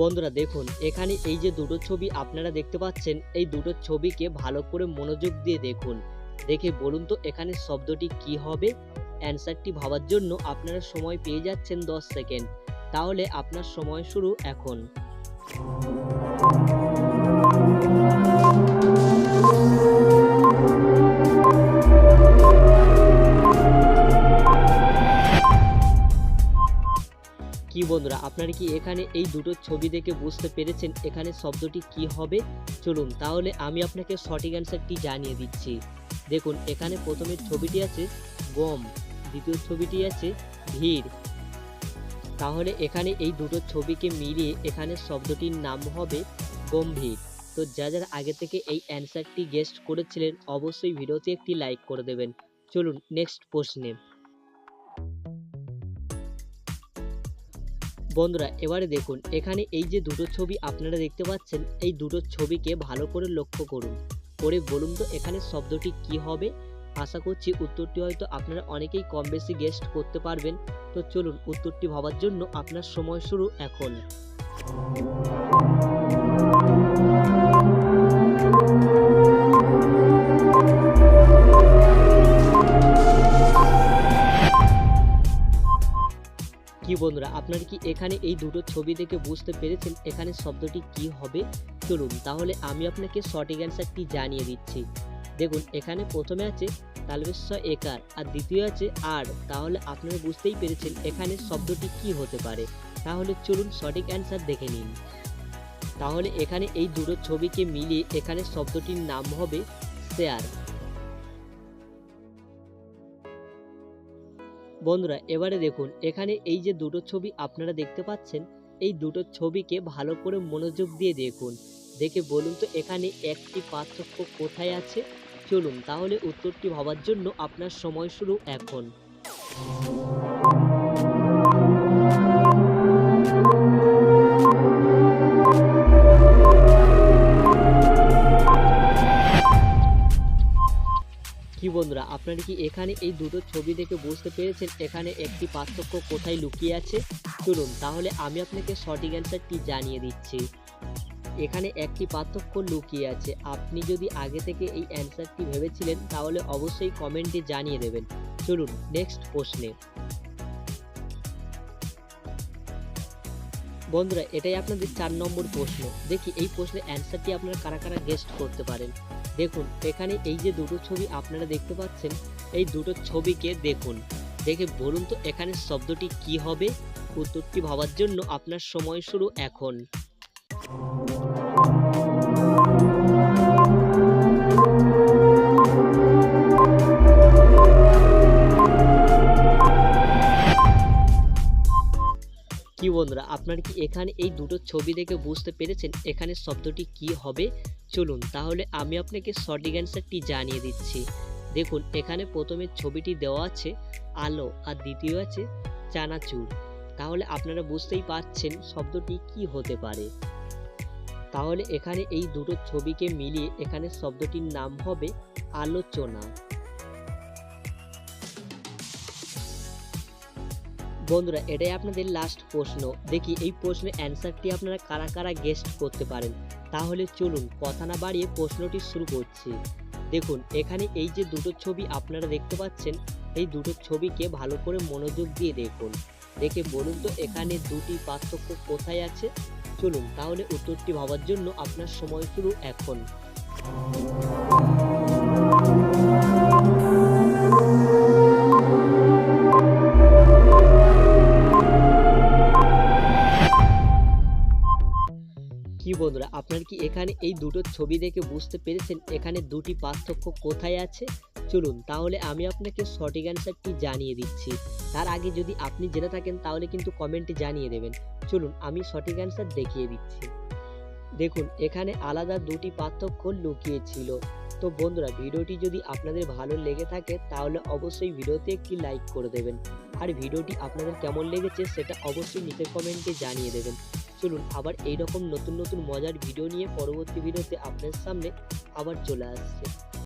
বন্ধুরা দেখুন, এখানে এই যে দুটো ছবি আপনারা দেখতে পাচ্ছেন, এই দুটো ছবিকে ভালো করে মনোযোগ দিয়ে দেখুন। দেখে বলুন তো এখানে শব্দটি কি হবে? অ্যান্সারটি ভাবার জন্য আপনারা সময় পেয়ে যাচ্ছেন দশ সেকেন্ড। তাহলে আপনার সময় শুরু এখন। বন্ধুরা, আপনারা কি এখানে এই দুটো ছবি দেখে বুঝতে পেরেছেন এখানে শব্দটি কি হবে? চলুন, তাহলে আমি আপনাকে সঠিক অ্যান্সারটি জানিয়ে দিচ্ছি। দেখুন, এখানে প্রথমে ছবিটি আছে গম, দ্বিতীয় ছবিটি আছে ভিড়। তাহলে এখানে এই দুটো ছবিকে মিলিয়ে এখানে শব্দটির নাম হবে গম্ভীর। তো যা যারা আগে থেকে এই অ্যান্সারটি গেস্ট করেছিলেন, অবশ্যই ভিডিওতে একটি লাইক করে দেবেন। চলুন, নেক্সট প্রশ্নে। বন্ধুরা, এবারে দেখুন, এখানে এই যে দুটো ছবি আপনারা দেখতে পাচ্ছেন, এই দুটো ছবিকে ভালো করে লক্ষ্য করুন। করে বলুন তো, এখানে শব্দটি কি হবে? আশা করছি উত্তরটি হয়তো আপনারা অনেকেই কম বেশি গেস্ট করতে পারবেন। তো চলুন, উত্তরটি ভাবার জন্য আপনার সময় শুরু এখন। কি বন্ধুরা, আপনারা কি এখানে এই দুটো ছবি দেখে বুঝতে পেরেছেন এখানে শব্দটি কি হবে? চলুন, তাহলে আমি আপনাকে সঠিক অ্যান্সারটি জানিয়ে দিচ্ছি। দেখুন, এখানে প্রথমে আছে তালবেশ্ব একার, আর দ্বিতীয় আছে আর। তাহলে আপনারা বুঝতেই পেরেছেন এখানে শব্দটি কি হতে পারে। তাহলে চলুন সঠিক অ্যান্সার দেখে নিন। তাহলে এখানে এই দুটো ছবিকে মিলিয়ে এখানে শব্দটির নাম হবে শেয়ার। বন্ধুরা, এবারে দেখুন, এখানে এই যে দুটো ছবি আপনারা দেখতে পাচ্ছেন, এই দুটো ছবিকে ভালো করে মনোযোগ দিয়ে দেখুন। দেখে বলুন তো, এখানে একটি পার্থক্য কোথায় আছে? চলুন, তাহলে উত্তরটি ভাবার জন্য আপনার সময় শুরু এখন। আপনারা কি এখানে এই দুটো ছবি দেখে বুঝতে পেরেছেন এখানে একটি পার্থক্য কোথায় লুকিয়ে আছে? চলুন, তাহলে আমি আপনাকে সঠিক অ্যান্সারটি জানিয়ে দিচ্ছি। এখানে একটি পার্থক্য লুকিয়ে আছে। আপনি যদি আগে থেকে এই অ্যান্সারটি ভেবেছিলেন, তাহলে অবশ্যই কমেন্টে জানিয়ে দেবেন। চলুন, নেক্সট প্রশ্নে। বন্ধুরা, এটাই আপনাদের চার নম্বর প্রশ্ন। দেখি এই প্রশ্নের অ্যান্সারটি আপনারা কারা কারা গেস্ট করতে পারেন? দেখুন, এখানে এই যে দুটো ছবি আপনারা দেখতে পাচ্ছেন, এই দুটো ছবিকে দেখুন। দেখে বলুন তো, এখানে শব্দটি কি হবে? উত্তরটি ভাবার জন্য আপনার সময় শুরু এখন। কি বন্ধুরা, আপনারা কি এখানে এই দুটো ছবি দেখে বুঝতে পেরেছেন এখানে শব্দটি কি হবে? চলুন, তাহলে আমি আপনাকে সঠিক অ্যান্সারটি জানিয়ে দিচ্ছি। দেখুন, এখানে প্রথমে ছবিটি দেওয়া আছে, আলো, আর দ্বিতীয় আছে, চানাচুর। তাহলে আপনারা বুঝতেই পারছেন শব্দটি কি হতে পারে। তাহলে এখানে এই দুটো ছবিকে মিলিয়ে এখানে শব্দটির নাম হবে আলোচনা। বন্ধুরা, এটাই আপনাদের লাস্ট প্রশ্ন। দেখি এই প্রশ্নের অ্যান্সারটি আপনারা কারা কারা গেস্ট করতে পারেন। তাহলে চলুন কথা না বাড়িয়ে প্রশ্নটি শুরু করছি। দেখুন, এখানে এই যে দুটো ছবি আপনারা দেখতে পাচ্ছেন, এই দুটো ছবিকে ভালো করে মনোযোগ দিয়ে দেখুন। দেখে বলুন তো, এখানে দুটি পার্থক্য কোথায় আছে? চলুন তাহলে উত্তরটি ভাবার জন্য আপনার সময় শুরু এখন। বন্ধুরা, আপনারা কি এখানে এই দুটো ছবি দেখে বুঝতে পেরেছেন এখানে দুটি পার্থক্য কোথায় আছে? চলুন, তাহলে আমি আপনাকে সঠিক অ্যান্সারটি জানিয়ে দিচ্ছি। তার আগে যদি আপনি জেনে থাকেন, তাহলে কিন্তু কমেন্টে জানিয়ে দেবেন। চলুন, আমি সঠিক অ্যান্সার দেখিয়ে দিচ্ছি। দেখুন, এখানে আলাদা দুটি পার্থক্য লুকিয়ে ছিল তো বন্ধুরা, ভিডিওটি যদি আপনাদের ভালো লেগে থাকে, তাহলে অবশ্যই ভিডিওতে একটি লাইক করে দেবেন। আর ভিডিওটি আপনাদের কেমন লেগেছে, সেটা অবশ্যই নিচের কমেন্টে জানিয়ে দেবেন। চলুন আবার এইরকম নতুন নতুন মজার ভিডিও নিয়ে পরবর্তী ভিডিওতে আপনার সামনে আবার চলে আসছে।